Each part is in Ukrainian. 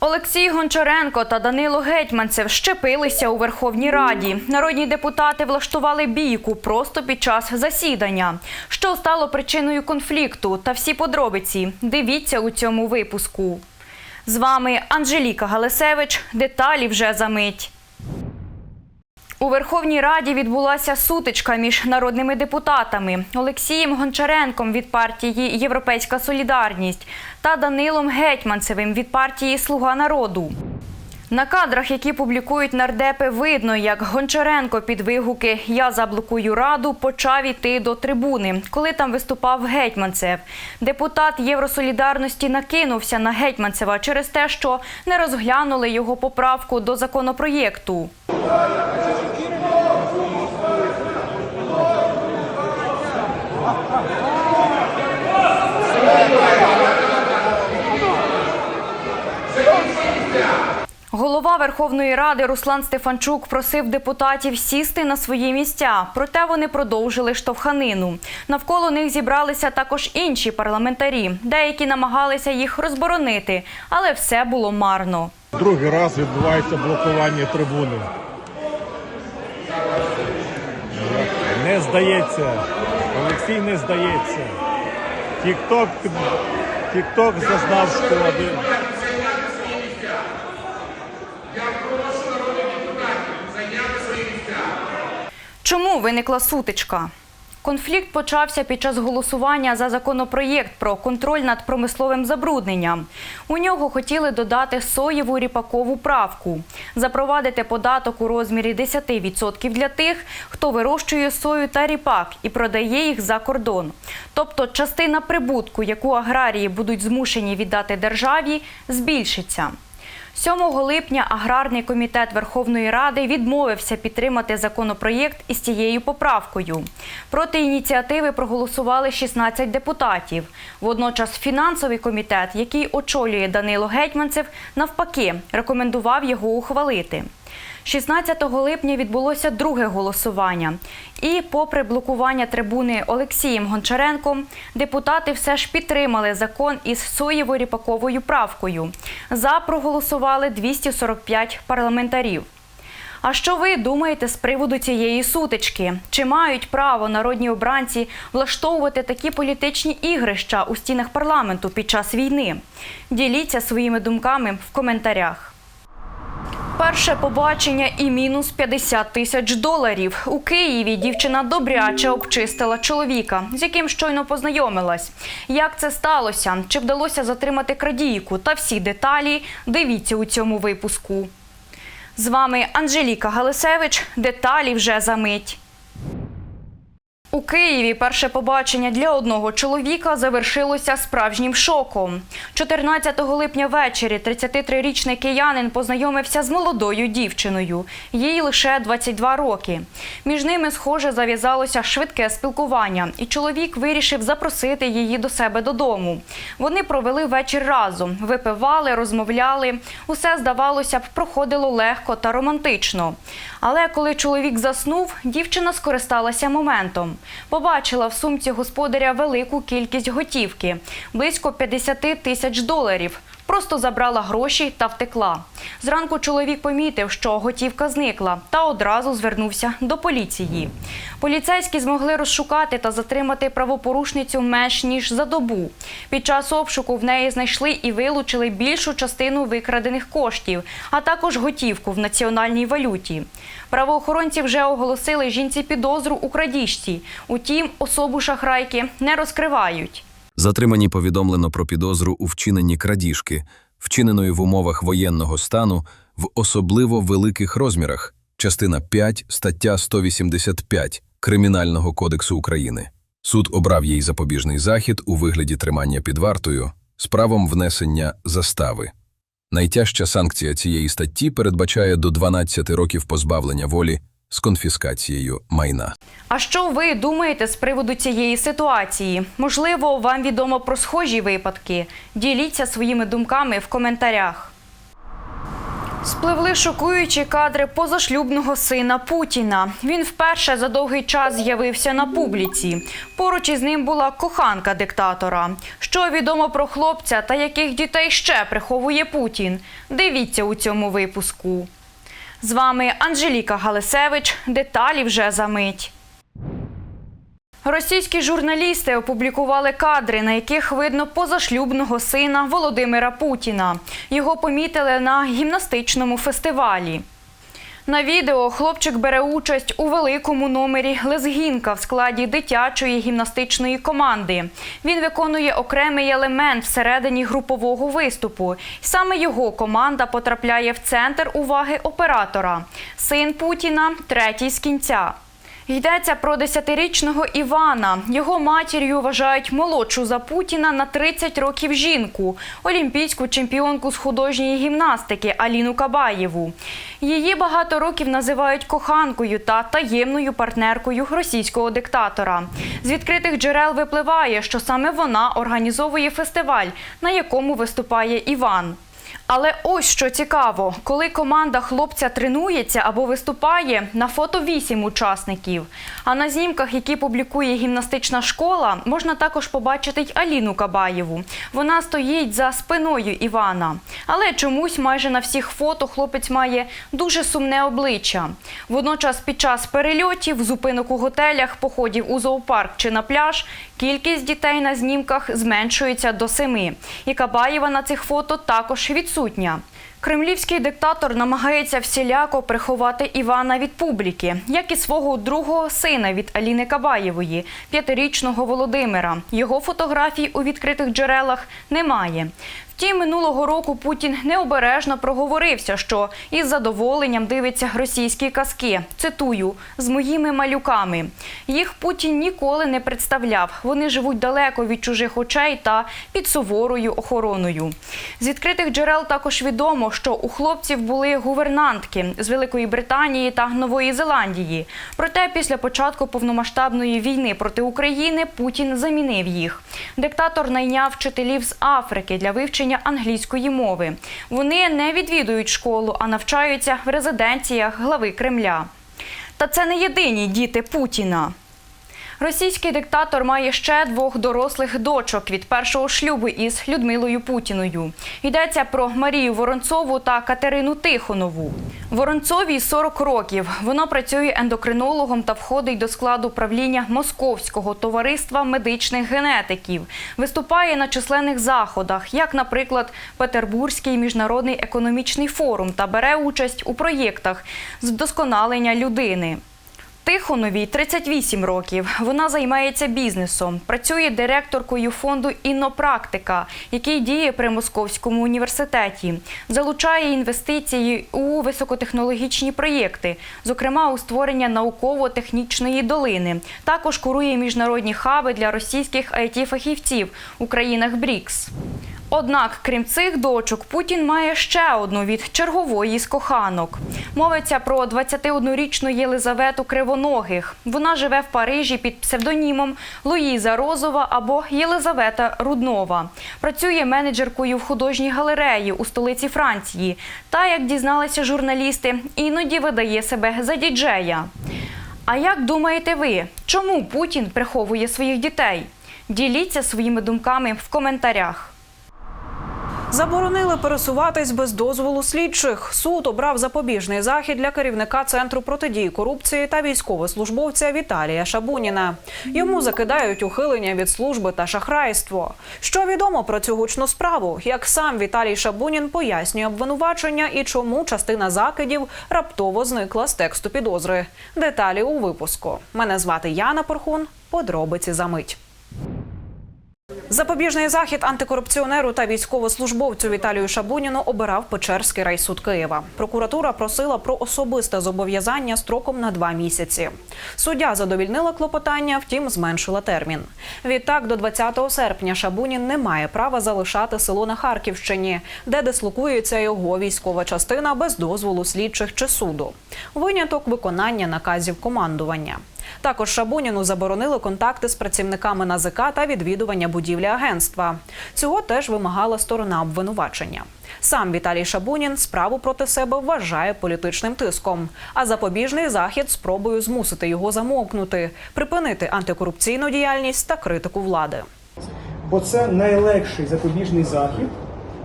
Олексій Гончаренко та Данило Гетьманцев щепилися у Верховній Раді. Народні депутати влаштували бійку просто під час засідання. Що стало причиною конфлікту та всі подробиці? Дивіться у цьому випуску. З вами Анжеліка Галисевич. Деталі вже за мить. У Верховній Раді відбулася сутичка між народними депутатами Олексієм Гончаренком від партії Європейська Солідарність та Данилом Гетьманцевим від партії Слуга народу. На кадрах, які публікують нардепи, видно, як Гончаренко під вигуки Я заблокую раду почав іти до трибуни, коли там виступав Гетьманцев. Депутат Євросолідарності накинувся на Гетьманцева через те, що не розглянули його поправку до законопроєкту. Верховної Ради Руслан Стефанчук просив депутатів сісти на свої місця, проте вони продовжили штовханину. Навколо них зібралися також інші парламентарі. Деякі намагалися їх розборонити, але все було марно. Другий раз відбувається блокування трибуни. Не здається. Олексій не здається. Тікток, Тікток зазнав шкоди. Виникла сутичка? Конфлікт почався під час голосування за законопроєкт про контроль над промисловим забрудненням. У нього хотіли додати соєву ріпакову правку, запровадити податок у розмірі 10% для тих, хто вирощує сою та ріпак і продає їх за кордон. Тобто частина прибутку, яку аграрії будуть змушені віддати державі, збільшиться. 7 липня аграрний комітет Верховної Ради відмовився підтримати законопроєкт із цією поправкою. Проти ініціативи проголосували 16 депутатів. Водночас фінансовий комітет, який очолює Данило Гетьманцев, навпаки рекомендував його ухвалити. 16 липня відбулося друге голосування. І, попри блокування трибуни Олексієм Гончаренком, депутати все ж підтримали закон із соєво-ріпаковою правкою. За проголосували 245 парламентарів. А що ви думаєте з приводу цієї сутички? Чи мають право народні обранці влаштовувати такі політичні ігрища у стінах парламенту під час війни? Діліться своїми думками в коментарях. Перше побачення і мінус 50 тисяч доларів. У Києві дівчина добряче обчистила чоловіка, з яким щойно познайомилась. Як це сталося? Чи вдалося затримати крадійку? Та всі деталі дивіться у цьому випуску. З вами Анжеліка Галисевич. Деталі вже за мить. У Києві перше побачення для одного чоловіка завершилося справжнім шоком. 14 липня ввечері 33-річний киянин познайомився з молодою дівчиною. Їй лише 22 роки. Між ними, схоже, зав'язалося швидке спілкування, і чоловік вирішив запросити її до себе додому. Вони провели вечір разом, випивали, розмовляли. Усе, здавалося б, проходило легко та романтично. Але коли чоловік заснув, дівчина скористалася моментом. Побачила в сумці господаря велику кількість готівки близько 50 тисяч доларів. Просто забрала гроші та втекла. Зранку чоловік помітив, що готівка зникла, та одразу звернувся до поліції. Поліцейські змогли розшукати та затримати правопорушницю менш ніж за добу. Під час обшуку в неї знайшли і вилучили більшу частину викрадених коштів, а також готівку в національній валюті. Правоохоронці вже оголосили жінці підозру у крадіжці. Утім, особу шахрайки не розкривають. Затримані повідомлено про підозру у вчиненні крадіжки, вчиненої в умовах воєнного стану в особливо великих розмірах, частина 5, стаття 185 Кримінального кодексу України. Суд обрав їй запобіжний захід у вигляді тримання під вартою з правом внесення застави. Найтяжча санкція цієї статті передбачає до 12 років позбавлення волі з конфіскацією майна. А що ви думаєте з приводу цієї ситуації? Можливо, вам відомо про схожі випадки? Діліться своїми думками в коментарях. Спливли шокуючі кадри позашлюбного сина Путіна. Він вперше за довгий час з'явився на публіці. Поруч із ним була коханка диктатора. Що відомо про хлопця та яких дітей ще приховує Путін? Дивіться у цьому випуску. З вами Анжеліка Галисевич. Деталі вже за мить. Російські журналісти опублікували кадри, на яких видно позашлюбного сина Володимира Путіна. Його помітили на гімнастичному фестивалі. На відео хлопчик бере участь у великому номері лезгінка в складі дитячої гімнастичної команди. Він виконує окремий елемент всередині групового виступу. Саме його команда потрапляє в центр уваги оператора. Син Путіна третій з кінця. Йдеться про десятирічного Івана. Його матір'ю вважають молодшу за Путіна на 30 років жінку, олімпійську чемпіонку з художньої гімнастики Аліну Кабаєву. Її багато років називають коханкою та таємною партнеркою російського диктатора. З відкритих джерел випливає, що саме вона організовує фестиваль, на якому виступає Іван. Але ось що цікаво, коли команда хлопця тренується або виступає, на фото вісім учасників. А на знімках, які публікує гімнастична школа, можна також побачити й Аліну Кабаєву. Вона стоїть за спиною Івана. Але чомусь майже на всіх фото хлопець має дуже сумне обличчя. Водночас, під час перельотів, зупинок у готелях, походів у зоопарк чи на пляж, кількість дітей на знімках зменшується до семи. І Кабаєва на цих фото також відсутня. Кремлівський диктатор намагається всіляко приховати Івана від публіки, як і свого другого сина від Аліни Кабаєвої, п'ятирічного Володимира. Його фотографій у відкритих джерелах немає. Втім, минулого року Путін необережно проговорився, що із задоволенням дивиться російські казки. Цитую з моїми малюками. Їх Путін ніколи не представляв. Вони живуть далеко від чужих очей та під суворою охороною. З відкритих джерел також відомо, що у хлопців були гувернантки з Великої Британії та Нової Зеландії. Проте після початку повномасштабної війни проти України Путін замінив їх. Диктатор найняв вчителів з Африки для вивчення англійської мови. Вони не відвідують школу, а навчаються в резиденціях глави Кремля. Та це не єдині діти Путіна. Російський диктатор має ще двох дорослих дочок від першого шлюбу із Людмилою Путіною. Йдеться про Марію Воронцову та Катерину Тихонову. Воронцовій 40 років. Вона працює ендокринологом та входить до складу правління Московського товариства медичних генетиків. Виступає на численних заходах, як, наприклад, Петербурзький міжнародний економічний форум та бере участь у проєктах з вдосконалення людини. Тихоновій 38 років. Вона займається бізнесом. Працює директоркою фонду Іннопрактика, який діє при Московському університеті. Залучає інвестиції у високотехнологічні проєкти, зокрема у створення науково-технічної долини. Також курує міжнародні хаби для російських it фахівців у країнах БРІКС. Однак, крім цих дочок, Путін має ще одну від чергової з коханок. Мовиться про 21-річну Єлизавету Кривоногих. Вона живе в Парижі під псевдонімом Луїза Розова або Єлизавета Руднова. Працює менеджеркою в художній галереї у столиці Франції. Та, як дізналися журналісти, іноді видає себе за діджея. А як думаєте ви, чому Путін приховує своїх дітей? Діліться своїми думками в коментарях. Заборонили пересуватись без дозволу слідчих. Суд обрав запобіжний захід для керівника центру протидії корупції та військовослужбовця Віталія Шабуніна. Йому закидають ухилення від служби та шахрайство. Що відомо про цю гучну справу? Як сам Віталій Шабунін пояснює обвинувачення і чому частина закидів раптово зникла з тексту підозри? Деталі у випуску. Мене звати Яна Порхун. Подробиці за мить. Запобіжний захід антикорупціонеру та військовослужбовцю Віталію Шабуніну обирав Печерський райсуд Києва. Прокуратура просила про особисте зобов'язання строком на два місяці. Суддя задовільнила клопотання, втім зменшила термін. Відтак, до 20 серпня Шабунін не має права залишати село на Харківщині, де дислокується його військова частина без дозволу слідчих чи суду. Виняток виконання наказів командування. Також Шабуніну заборонили контакти з працівниками НАЗК та відвідування будівлі агентства. Цього теж вимагала сторона обвинувачення. Сам Віталій Шабунін справу проти себе вважає політичним тиском, а запобіжний захід спробою змусити його замовкнути, припинити антикорупційну діяльність та критику влади. бо це найлегший запобіжний захід.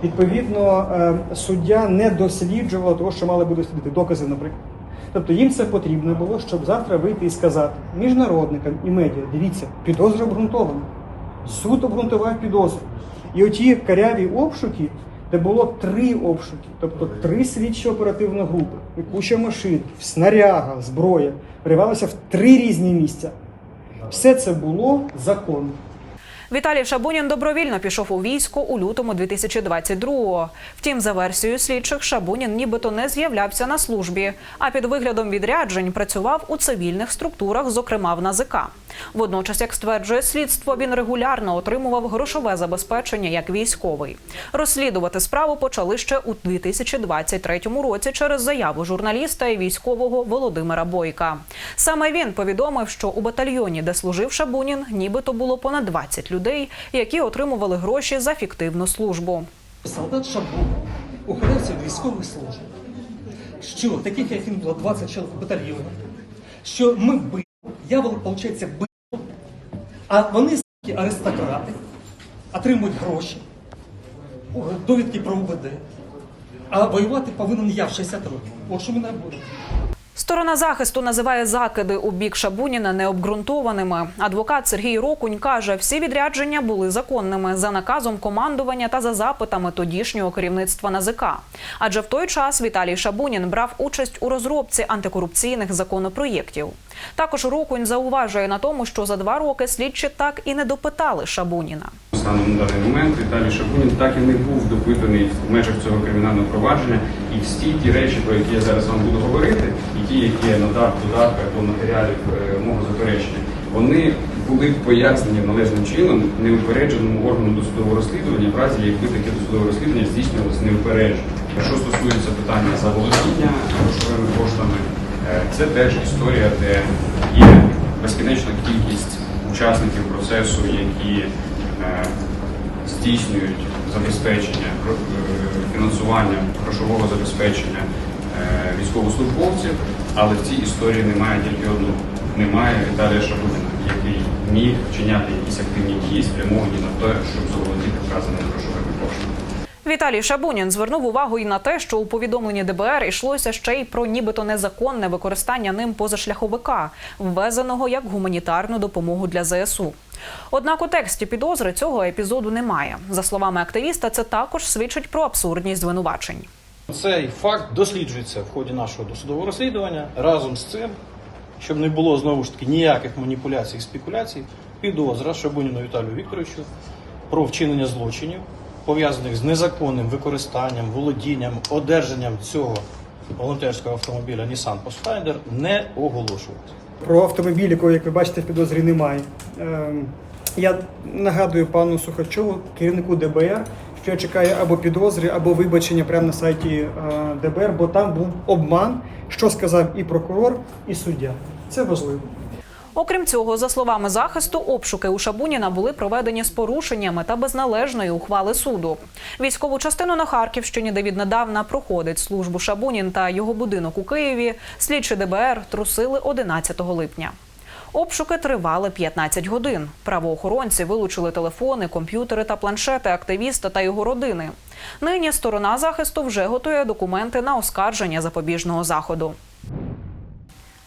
Відповідно, е, суддя не досліджував того, що мали би дослідити докази, наприклад. Тобто їм це потрібно було, щоб завтра вийти і сказати міжнародникам і медіа, дивіться, підозра обґрунтована. Суд обґрунтував підозру. І оті каряві обшуки, де було три обшуки, тобто три слідчі оперативні групи, і куча машин, снаряга, зброя, перевелося в три різні місця. Все це було законно. Віталій Шабунін добровільно пішов у військо у лютому 2022-го. Втім, за версією слідчих, Шабунін нібито не з'являвся на службі, а під виглядом відряджень працював у цивільних структурах, зокрема в НАЗК. Водночас, як стверджує слідство, він регулярно отримував грошове забезпечення як військовий. Розслідувати справу почали ще у 2023 році через заяву журналіста і військового Володимира Бойка. Саме він повідомив, що у батальйоні, де служив Шабунін, нібито було понад 20 людей, які отримували гроші за фіктивну службу. Солдат Шабун ухилився від військових служб. Що таких, як він було 20 чоловік батальйону, що ми били, я, виходить, бив, а вони аристократи, отримують гроші, довідки про УБД. А воювати повинен я в 60 років. От що мене буде. Сторона захисту називає закиди у бік Шабуніна необґрунтованими. Адвокат Сергій Рокунь каже, всі відрядження були законними за наказом командування та за запитами тодішнього керівництва НАЗК. Адже в той час Віталій Шабунін брав участь у розробці антикорупційних законопроєктів. Також Рокунь зауважує на тому, що за два роки слідчі так і не допитали Шабуніна. Станом на даний момент Віталій Шабунін так і не був допитаний в межах цього кримінального провадження. І всі ті речі, про які я зараз вам буду говорити, і ті, які я надав в додатках до матеріалів е, мого заперечення, вони були пояснені належним чином неупередженому органу досудового розслідування, в разі якби таке досудове розслідування здійснювалося неупереджено. Що стосується питання заволодіння грошовими коштами, е, це теж історія, де є безкінечна кількість учасників процесу, які здійснюють забезпечення е, фінансування грошового забезпечення е, військовослужбовців, але в цій історії немає тільки одного. Немає Віталія Шабудина, який міг вчиняти якісь активні дії, спрямовані на те, щоб заволодіти вказаними грошовими. Віталій Шабунін звернув увагу і на те, що у повідомленні ДБР йшлося ще й про нібито незаконне використання ним позашляховика, ввезеного як гуманітарну допомогу для ЗСУ. Однак у тексті підозри цього епізоду немає. За словами активіста, це також свідчить про абсурдність звинувачень. Цей факт досліджується в ході нашого досудового розслідування. Разом з цим, щоб не було знову ж таки ніяких маніпуляцій і спекуляцій, підозра Шабуніну Віталію Вікторовичу про вчинення злочинів, пов'язаних з незаконним використанням, володінням, одержанням цього волонтерського автомобіля Nissan Pathfinder не оголошувати. Про автомобіль, якого, як ви бачите, підозрі немає. Ем, Я нагадую пану Сухачову, керівнику ДБР, що чекає або підозри, або вибачення прямо на сайті е, ДБР, бо там був обман, що сказав і прокурор, і суддя. Це важливо. Окрім цього, за словами захисту, обшуки у Шабуніна були проведені з порушеннями та без належної ухвали суду. Військову частину на Харківщині, де віднедавна проходить службу Шабунін та його будинок у Києві, слідчі ДБР трусили 11 липня. Обшуки тривали 15 годин. Правоохоронці вилучили телефони, комп'ютери та планшети активіста та його родини. Нині сторона захисту вже готує документи на оскарження запобіжного заходу.